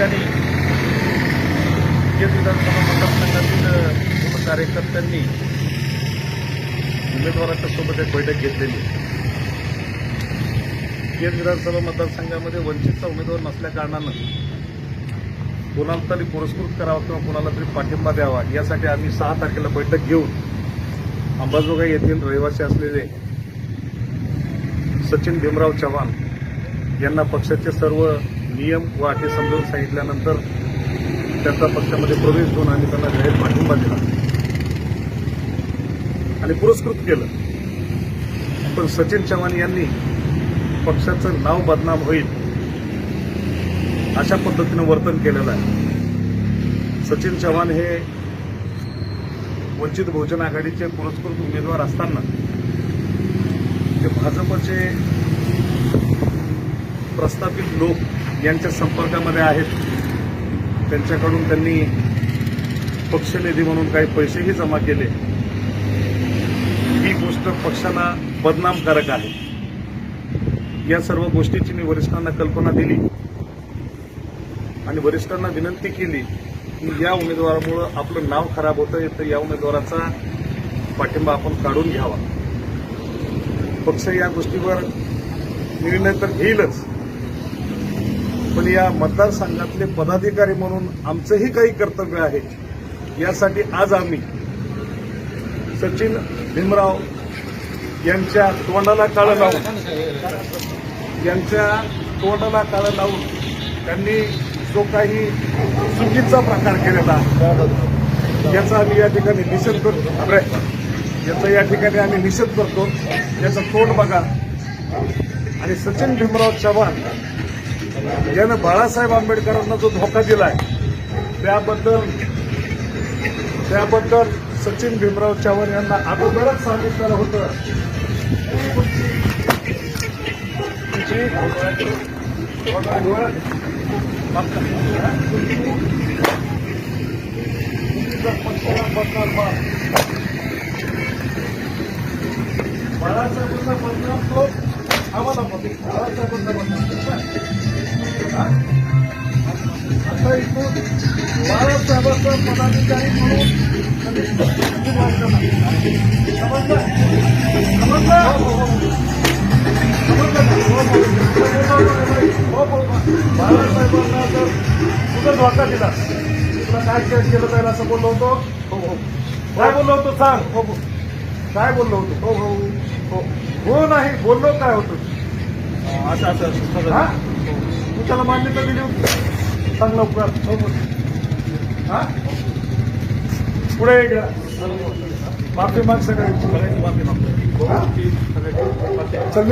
ठिकाणी केज विधानसभा मतदारसंघातील कार्यकर्त्यांनी उमेदवारांच्या सोबत एक बैठक घेतलेली. केज विधानसभा मतदारसंघामध्ये वंचितचा उमेदवार नसल्या कारणानं कोणाला तरी पुरस्कृत करावा किंवा कोणाला तरी पाठिंबा द्यावा यासाठी आम्ही सहा तारखेला बैठक घेऊन अंबाजोगाई येथील रहिवासी असलेले सचिन भीमराव चव्हाण यांना पक्षाचे सर्व नियम व अटी समजावून सांगितल्यानंतर त्यांचा पक्षामध्ये प्रवेश देऊन आम्ही त्यांना जाहीर पाठिंबा दिला. आणि पुरस्कृत केलं. पण सचिन चव्हाण यांनी पक्षाचं नाव बदनाम होईल अशा पद्धतीनं वर्तन केलेलं आहे. सचिन चव्हाण हे वंचित बहुजन आघाडीचे पुरस्कृत उमेदवार असताना ते भाजपचे प्रस्थापित लोक यांच्या संपर्कामध्ये आहेत त्यांच्याकडून त्यांनी पक्षनिधी म्हणून काही पैसेही जमा केले. ही गोष्ट पक्षाला बदनामकारक आहे. या सर्व गोष्टीची मी वरिष्ठांना कल्पना दिली आणि वरिष्ठांना विनंती केली की या उमेदवारामुळं आपलं नाव खराब होतं तर या उमेदवाराचा पाठिंबा आपण काढून घ्यावा. पक्ष या गोष्टीवर निर्णय तर घेईलच. पण या मतदारसंघातले पदाधिकारी म्हणून आमचंही काही कर्तव्य आहे. यासाठी आज आम्ही सचिन भीमराव यांच्या तोंडाला काळं लावून यांच्या तोंडाला काळं लावून त्यांनी जो काही चुकीचा प्रकार केलेला याचा आम्ही या ठिकाणी निषेध करतो. अरे, याचा या ठिकाणी आम्ही निषेध करतो. याचं तोंड बघा. आणि सचिन भीमराव चव्हाण यानं बाळासाहेब आंबेडकरांना जो धोका दिलाय त्याबद्दल त्याबद्दल सचिन भीमराव चव्हाण यांना अगोदरच सांगितलेलं होतं. बाळासाहेबांना इथून बाळासाहेबांचा पदाधिकारी म्हणून त्यांनी खूप वाचलं. समजलं? समजलं? बाळासाहेबांना जर तुझा धोका दिला तुला काय केस केलं जाईल असं बोललो होतो हो हो काय बोललो होतो सांग हो हो काय बोललो होतो हो हो हो हो नाही बोललो काय होतो असं असं हा तू त्याला मान्यता दिली होती सांग लवकर. हो पुढे घ्या माफी माग सगळ्यांची. माफी मागतो चल